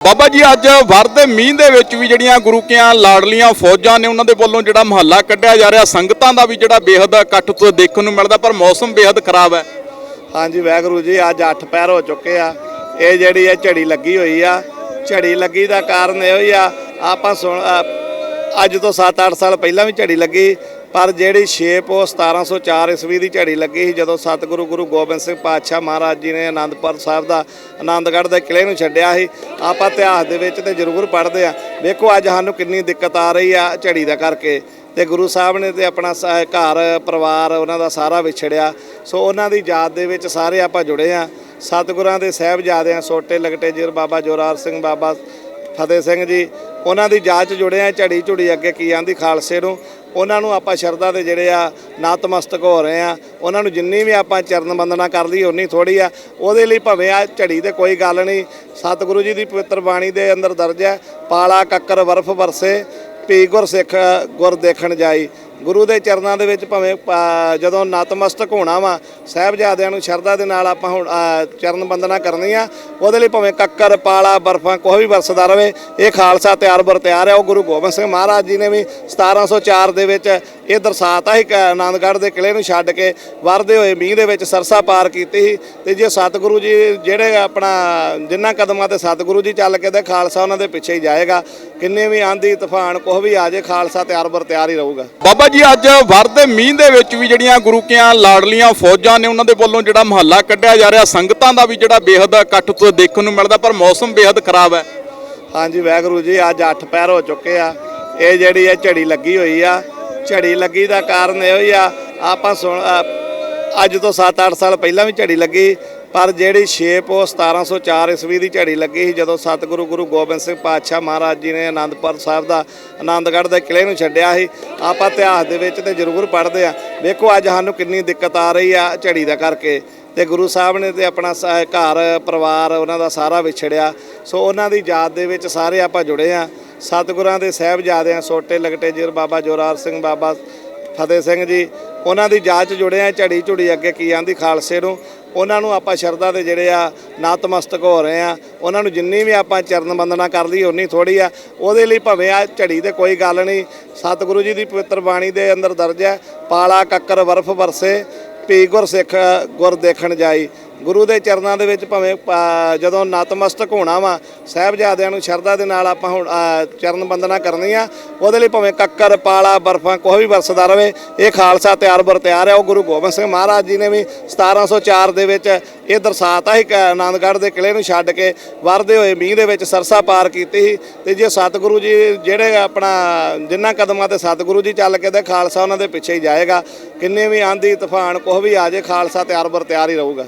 ਬਾਬਾ ਜੀ, ਅੱਜ ਵਰਦੇ ਮੀਂਹ ਦੇ ਵਿੱਚ ਵੀ ਜਿਹੜੀਆਂ ਗੁਰੂ ਕੀਆਂ ਲਾਡਲੀਆਂ, ਫੌਜਾਂ ਨੇ ਉਹਨਾਂ ਦੇ ਵੱਲੋਂ ਜਿਹੜਾ ਮਹੱਲਾ ਕੱਢਿਆ ਜਾ ਰਿਹਾ, ਸੰਗਤਾਂ ਦਾ ਵੀ ਜਿਹੜਾ ਬੇਹੱਦ ਇਕੱਠ ਤੋਂ ਦੇਖਣ ਨੂੰ ਮਿਲਦਾ, ਪਰ ਮੌਸਮ ਬੇਹੱਦ ਖਰਾਬ ਹੈ। ਹਾਂਜੀ, ਵਾਹਿਗੁਰੂ ਜੀ, ਅੱਜ 8 ਪੈਰ ਹੋ ਚੁੱਕੇ ਆ। ਇਹ ਜਿਹੜੀ ਹੈ ਝੜੀ ਲੱਗੀ ਹੋਈ ਆ, ਝੜੀ ਲੱਗੀ ਦਾ ਕਾਰਨ ਇਹੋ ਹੀ ਆ, ਆਪਾਂ ਸੁਣ ਅੱਜ ਤੋਂ 7-8 ਸਾਲ ਪਹਿਲਾਂ ਵੀ ਝੜੀ ਲੱਗੀ ਪਰ ਜਿਹੜੀ ਸ਼ੇਪ ਉਹ 1704 ਈਸਵੀ ਦੀ ਝੜੀ ਲੱਗੀ ਸੀ ਜਦੋਂ ਸਤਿਗੁਰੂ ਗੁਰੂ ਗੋਬਿੰਦ ਸਿੰਘ ਪਾਤਸ਼ਾਹ ਮਹਾਰਾਜ ਜੀ ਨੇ ਆਨੰਦਪੁਰ ਸਾਹਿਬ ਦਾ ਆਨੰਦਗੜ੍ਹ ਦੇ ਕਿਲੇ ਨੂੰ ਛੱਡਿਆ ਸੀ। ਆਪਾਂ ਇਤਿਹਾਸ ਦੇ ਵਿੱਚ ਤੇ ਜ਼ਰੂਰ ਪੜ੍ਹਦੇ ਆ ਵੇਖੋ ਅੱਜ ਸਾਨੂੰ ਕਿੰਨੀ ਦਿੱਕਤ ਆ ਰਹੀ ਆ ਝੜੀ ਦਾ ਕਰਕੇ। ਤੇ ਗੁਰੂ ਸਾਹਿਬ ਨੇ ਤੇ ਆਪਣਾ ਸ- ਘਰ, ਪਰਿਵਾਰ ਉਹਨਾਂ ਦਾ ਸਾਰਾ ਵਿਛੜਿਆ। ਸੋ ਉਹਨਾਂ ਦੀ ਯਾਦ ਦੇ ਵਿੱਚ ਸਾਰੇ ਆਪਾਂ ਜੁੜੇ ਆ ਸਤਿਗੁਰਾਂ ਦੇ ਸਹਿਬਜ਼ਾਦਿਆਂ ਸੋਟੇ ਲਗਟੇ ਜੀਰ ਬਾਬਾ ਜੋਰਾਰ ਸਿੰਘ, ਬਾਬਾ ਫਤਿਹ ਸਿੰਘ ਜੀ ਉਹਨਾਂ ਦੀ ਯਾਦ ਜੁੜੇ ਆ, ਝੜੀ ਝੁੜੀ ਅੱਗੇ ਕੀ ਆਂਦੀ ਖਾਲਸੇ ਨੂੰ। ਉਹਨਾਂ ਨੂੰ ਆਪਾਂ ਸ਼ਰਧਾ ਦੇ ਜਿਹੜੇ ਆ, ਨਤਮਸਤਕ ਹੋ ਰਹੇ ਆ। ਉਹਨਾਂ ਨੂੰ ਜਿੰਨੀ ਵੀ ਆਪਾਂ ਚਰਨ ਬੰਦਨਾ ਕਰ ਲਈ ਉਨੀ ਥੋੜੀ ਆ। ਉਹਦੇ ਲਈ ਭਵੇਂ ਆ ਝੜੀ ਤੇ ਕੋਈ ਗੱਲ ਨਹੀਂ। ਸਤਿਗੁਰੂ ਜੀ ਦੀ ਪਵਿੱਤਰ ਬਾਣੀ ਦੇ ਅੰਦਰ ਦਰਜ ਹੈ ਪਾਲਾ ਕੱਕਰ ਬਰਫ ਵਰਸੇ ਪੀ ਗੁਰ ਸਿੱਖ ਗੁਰ ਦੇਖਣ ਜਾਈ। ਗੁਰੂ ਦੇ ਚਰਨਾਂ ਦੇ ਵਿੱਚ ਭਾਵੇਂ ਜਦੋਂ ਨਤਮਸਤਕ ਹੋਣਾ ਵਾ, ਸਾਹਿਬਜ਼ਾਦਿਆਂ ਨੂੰ ਸ਼ਰਧਾ ਦੇ ਨਾਲ ਆਪਾਂ ਹੁਣ ਚਰਨ ਬੰਦਨਾ ਕਰਨੀ ਆ, ਉਹਦੇ ਲਈ ਭਾਵੇਂ ਕੱਕਰ ਪਾਲਾ, ਬਰਫਾਂ ਕੋਈ ਵੀ ਵਰਸਦਾ ਰਵੇ, ਇਹ ਖਾਲਸਾ ਤਿਆਰ ਬਰ ਤਿਆਰ ਹੈ ਉਹ ਗੁਰੂ ਗੋਬਿੰਦ ਸਿੰਘ ਮਹਾਰਾਜ ਜੀ ਨੇ ਵੀ 1704 ਦੇ ਵਿੱਚ ਇਹ ਦਰਸਾਤਾ ਹੀ ਕਿ ਆਨੰਦਗੜ੍ਹ ਦੇ ਕਿਲੇ ਨੂੰ ਛੱਡ ਕੇ ਵਰਦੇ ਹੋਏ ਮੀਂਹ ਦੇ ਵਿੱਚ ਸਰਸਾ ਪਾਰ ਕੀਤੀ ਸੀ, ਤੇ ਜੇ ਸਤਿਗੁਰੂ ਜੀ ਜਿਹੜੇ ਆਪਣਾ, ਜਿੰਨਾ ਕਦਮਾਂ ਤੇ ਸਤਿਗੁਰੂ ਜੀ ਚੱਲ ਕੇ ਤੇ ਖਾਲਸਾ ਉਹਨਾਂ ਦੇ ਪਿੱਛੇ ਹੀ ਜਾਏਗਾ, ਕਿੰਨੇ ਵੀ ਆਂਦੀ ਤੂਫਾਨ ਕੁਛ ਵੀ ਆ ਜੇ, ਖਾਲਸਾ ਤਿਆਰ ਬਰ ਤਿਆਰ ਹੀ ਰਹੂਗਾ। ਬਾਬਾ ਜੀ, ਅੱਜ ਵਰਦੇ ਮੀਂਹ ਦੇ ਵਿੱਚ ਵੀ ਜਿਹੜੀਆਂ ਗੁਰੂ ਕੀਆਂ ਲਾਡਲੀਆਂ, ਫੌਜਾਂ ਨੇ ਉਹਨਾਂ ਦੇ ਵੱਲੋਂ ਜਿਹੜਾ ਮਹੱਲਾ ਕੱਢਿਆ ਜਾ ਰਿਹਾ, ਸੰਗਤਾਂ ਦਾ ਵੀ ਜਿਹੜਾ ਬੇਹੱਦ ਇਕੱਠ ਤੋਂ ਦੇਖਣ ਨੂੰ ਮਿਲਦਾ, ਪਰ ਮੌਸਮ ਬੇਹੱਦ ਖਰਾਬ ਹੈ। ਹਾਂਜੀ, ਵਾਹਿਗੁਰੂ ਜੀ, ਅੱਜ 8 ਪੈਰ ਹੋ ਚੁੱਕੇ ਆ। ਇਹ ਜਿਹੜੀ ਹੈ ਝੜੀ ਲੱਗੀ ਹੋਈ ਆ, ਝੜੀ ਲੱਗੀ ਦਾ ਕਾਰਨ ਇਹੋ ਹੀ ਆ, ਆਪਾਂ ਸੁਣ ਅੱਜ ਤੋਂ 7-8 ਸਾਲ ਪਹਿਲਾਂ ਵੀ ਝੜੀ ਲੱਗੀ ਪਰ ਜਿਹੜੀ ਸ਼ੇਪ ਉਹ 1704 ਈਸਵੀ ਦੀ ਝੜੀ ਲੱਗੀ ਸੀ ਜਦੋਂ ਸਤਿਗੁਰੂ ਗੁਰੂ ਗੋਬਿੰਦ ਸਿੰਘ ਪਾਤਸ਼ਾਹ ਮਹਾਰਾਜ ਜੀ ਨੇ ਆਨੰਦਪੁਰ ਸਾਹਿਬ ਦਾ ਆਨੰਦਗੜ੍ਹ ਦੇ ਕਿਲੇ ਨੂੰ ਛੱਡਿਆ ਸੀ। ਆਪਾਂ ਇਤਿਹਾਸ ਦੇ ਵਿੱਚ ਤੇ ਜ਼ਰੂਰ ਪੜ੍ਹਦੇ ਆ ਵੇਖੋ ਅੱਜ ਸਾਨੂੰ ਕਿੰਨੀ ਦਿੱਕਤ ਆ ਰਹੀ ਆ ਝੜੀ ਦਾ ਕਰਕੇ। ਤੇ ਗੁਰੂ ਸਾਹਿਬ ਨੇ ਤੇ ਆਪਣਾ ਸ- ਘਰ, ਪਰਿਵਾਰ ਉਹਨਾਂ ਦਾ ਸਾਰਾ ਵਿਛੜਿਆ। ਸੋ ਉਹਨਾਂ ਦੀ ਯਾਦ ਦੇ ਵਿੱਚ ਸਾਰੇ ਆਪਾਂ ਜੁੜੇ ਆ ਸਤਿਗੁਰਾਂ ਦੇ ਸਹਿਬਜ਼ਾਦਿਆਂ ਸੋਟੇ ਲਗਟੇ ਜੀਰ ਬਾਬਾ ਜੋਰਾਰ ਸਿੰਘ, ਬਾਬਾ ਫਤਿਹ ਸਿੰਘ ਜੀ ਉਹਨਾਂ ਦੀ ਯਾਦ ਜੁੜੇ ਆ, ਝੜੀ ਝੁੜੀ ਅੱਗੇ ਕੀ ਆਂਦੀ ਖਾਲਸੇ ਨੂੰ। ਉਹਨਾਂ ਨੂੰ ਆਪਾਂ ਸ਼ਰਧਾ ਦੇ ਜਿਹੜੇ ਆ, ਨਤਮਸਤਕ ਹੋ ਰਹੇ ਆ। ਉਹਨਾਂ ਨੂੰ ਜਿੰਨੀ ਵੀ ਆਪਾਂ ਚਰਨ ਬੰਦਨਾ ਕਰ ਲਈ ਉਨੀ ਥੋੜੀ ਆ। ਉਹਦੇ ਲਈ ਭਵੇਂ ਆ ਝੜੀ ਤੇ ਕੋਈ ਗੱਲ ਨਹੀਂ। ਸਤਿਗੁਰੂ ਜੀ ਦੀ ਪਵਿੱਤਰ ਬਾਣੀ ਦੇ ਅੰਦਰ ਦਰਜ ਹੈ ਪਾਲਾ ਕੱਕਰ ਬਰਫ ਵਰਸੇ ਪੀ ਗੁਰ ਸਿੱਖ ਗੁਰ ਦੇਖਣ ਜਾਈ। ਗੁਰੂ ਦੇ ਚਰਨਾਂ ਦੇ ਵਿੱਚ ਭਾਵੇਂ ਜਦੋਂ ਨਤਮਸਤਕ ਹੋਣਾ ਵਾ, ਸਾਹਿਬਜ਼ਾਦਿਆਂ ਨੂੰ ਸ਼ਰਧਾ ਦੇ ਨਾਲ ਆਪਾਂ ਹੁਣ ਚਰਨ ਬੰਦਨਾ ਕਰਨੀ ਆ, ਉਹਦੇ ਲਈ ਭਾਵੇਂ ਕੱਕਰ ਪਾਲਾ, ਬਰਫਾਂ ਕੋਈ ਵੀ ਵਰਸਦਾ ਰਵੇ, ਇਹ ਖਾਲਸਾ ਤਿਆਰ ਬਰ ਤਿਆਰ ਹੈ ਉਹ ਗੁਰੂ ਗੋਬਿੰਦ ਸਿੰਘ ਮਹਾਰਾਜ ਜੀ ਨੇ ਵੀ 1704 ਦੇ ਵਿੱਚ ਇਹ ਦਰਸਾਤਾ ਹੀ ਕਿ ਆਨੰਦਗੜ੍ਹ ਦੇ ਕਿਲੇ ਨੂੰ ਛੱਡ ਕੇ ਵਰਦੇ ਹੋਏ ਮੀਂਹ ਦੇ ਵਿੱਚ ਸਰਸਾ ਪਾਰ ਕੀਤੀ ਸੀ, ਤੇ ਜੇ ਸਤਿਗੁਰੂ ਜੀ ਜਿਹੜੇ ਆਪਣਾ, ਜਿੰਨਾ ਕਦਮਾਂ ਤੇ ਸਤਿਗੁਰੂ ਜੀ ਚੱਲ ਕੇ ਤੇ ਖਾਲਸਾ ਉਹਨਾਂ ਦੇ ਪਿੱਛੇ ਹੀ ਜਾਏਗਾ, ਕਿੰਨੇ ਵੀ ਆਂਦੀ ਤੂਫਾਨ ਕੁਛ ਵੀ ਆ ਜੇ, ਖਾਲਸਾ ਤਿਆਰ ਬਰ ਤਿਆਰ ਹੀ ਰਹੂਗਾ।